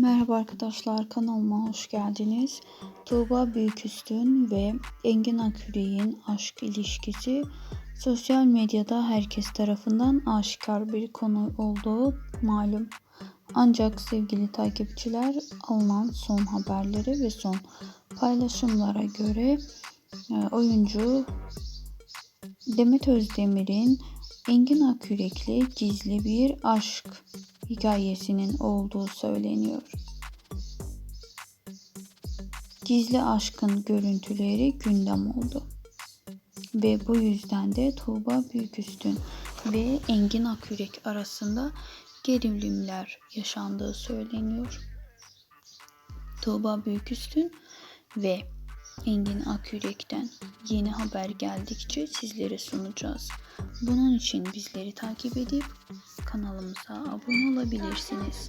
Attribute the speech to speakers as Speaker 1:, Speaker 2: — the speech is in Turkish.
Speaker 1: Merhaba arkadaşlar kanalıma hoş geldiniz. Tuğba Büyüküstün ve Engin Aküre'nin aşk ilişkisi sosyal medyada herkes tarafından aşikar bir konu olduğu malum. Ancak sevgili takipçiler alınan son haberleri ve son paylaşımlara göre e, oyuncu Demet Özdemir'in Engin Akürek'le gizli bir aşk hikayesinin olduğu söyleniyor. Gizli aşkın görüntüleri gündem oldu. Ve bu yüzden de Tuğba Büyüküstün ve Engin Akürek arasında gerilimler yaşandığı söyleniyor. Tuğba Büyüküstün ve Engin Akürek'ten yeni haber geldikçe sizlere sunacağız. Bunun için bizleri takip edip kanalımıza abone olabilirsiniz.